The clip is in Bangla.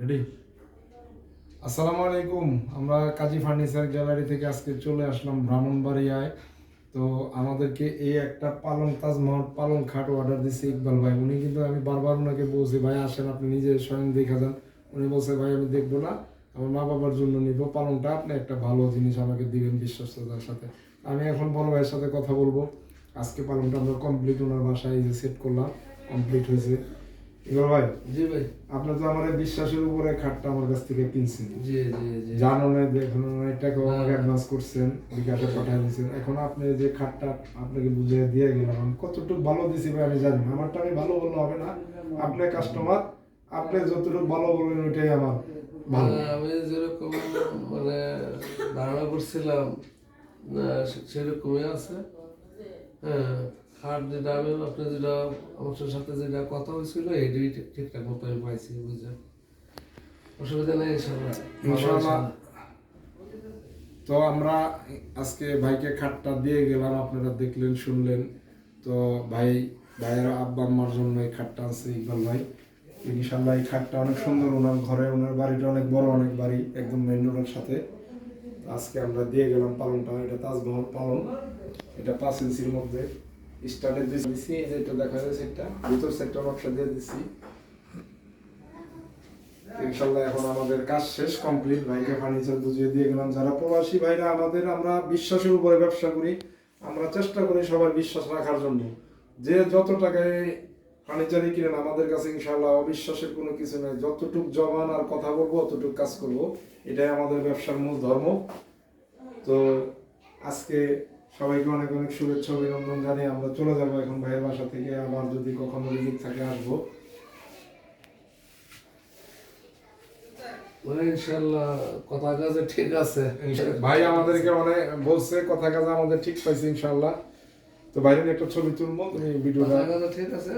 রেডি আসসালামু আলাইকুম আমরা কাজী ফার্নিচার গ্যালারি থেকে আজকে চলে আসলাম ব্রাহ্মণবাড়িয়ায়। তো আমাদেরকে এই একটা পালং তাজমহল পালং খাট অর্ডার দিচ্ছে ইকবাল ভাই। উনি কিন্তু আমি বারবার ওনাকে বলছি, ভাই, আসেন, আপনি নিজে স্বয়ং দেখা যান। উনি বলছে, ভাই, আমি দেখব না। আমার মা বাবার জন্য নিব। পালংটা আপনি একটা ভালো জিনিস আমাকে দিবেন বিশ্বস্ততার সাথে। আমি এখন বড় ভাইয়ের সাথে কথা বলব। আজকে পালংটা আমরা কমপ্লিট ওনার বাসায় যে সেট করলাম। কমপ্লিট হয়েছে। ইকবাল ভাই জি ভাই। আপনি তো আমার বিশ্বাসের উপরে খাটটা আমার কাছ থেকে কিনছেন। জি জি জি। জানুনে দেখুন অনেক টাকাও আমাকে অ্যাডভান্স করছেন বিকাশে পাঠিয়ে দিয়েছেন। এখন আপনি যে খাটটা আপনাকে বুঝিয়ে দিয়ে গেলাম আমি কতটুকু ভালো দিছি ভাই আমি জানি না। আমারটা আমি ভালো বললে হবে না। আপনি কাস্টমার আপনি যতটুকু ভালো বলবেন ওইটাই আমার ভালো। আমি যেরকম মানে ধারণা করছিলাম সেরকমই আছে। হ্যাঁ। খাট যেটা আমি আপনি যেটা আমার সাথে যেটা কথা হয়েছিল এটাই ঠিক- ঠিকঠাক মতো আমি পাইছি বুঝছেন? অসুবিধা নেই ইনশাল্লাহ তো আমরা আজকে ভাইকে খাটটা দিয়ে গেলাম আপনারা দেখলেন শুনলেন। তো ভাই ভাইয়ের আব্বা আম্মার জন্য এই খাটটা আছে ইকবাল ভাই। ইনশাল্লাহ এই খাটটা অনেক সুন্দর ওনার ঘরে ওনার বাড়িটা অনেক বড় অনেক বাড়ি একদম মেন রোডের সাথে। আজকে আমরা দিয়ে গেলাম পালনটা এটা তাজমহল পালন এটা পাঁচ ইঞ্চির মধ্যে। স্টার্টে দেখা যাচ্ছে একটা ভিতর সেক্টর নকশা দিয়ে ইনশাল্লাহ এখন আমাদের কাজ শেষ কমপ্লিট ভাইকে ফার্নিচার বুঝিয়ে দিয়ে গেলাম। যারা প্রবাসী ভাইরা, আমাদের আমরা বিশ্বাসের উপরে ব্যবসা করি। আমরা চেষ্টা করি সবার বিশ্বাস রাখার জন্য। যে যত টাকায় ফার্নিচারই কিনেন, আমাদের কাছে ইনশাল্লাহ অবিশ্বাসের কোনো কিছু নেই। যতটুক জবান আর কথা বলব, অতটুক কাজ করব। এটাই আমাদের ব্যবসার মূল ধর্ম। তো আজকে সবাইকে অনেক অনেক শুভেচ্ছা অভিনন্দন জানিয়ে আমরা চলে যাব এখন ভাইয়ের বাসা থেকে। আবার যদি কখনো রিজিক থাকে আসব। মানে ইনশাল্লাহ কথা কাজে ঠিক আছে। ভাই আমাদেরকে অনেক বলছে কথা কাজে আমাদের ঠিক পাইছে ইনশাল্লাহ তো বাইরে একটা ছবি তুলবো তুমি ভিডিওটা কাজে ঠিক আছে।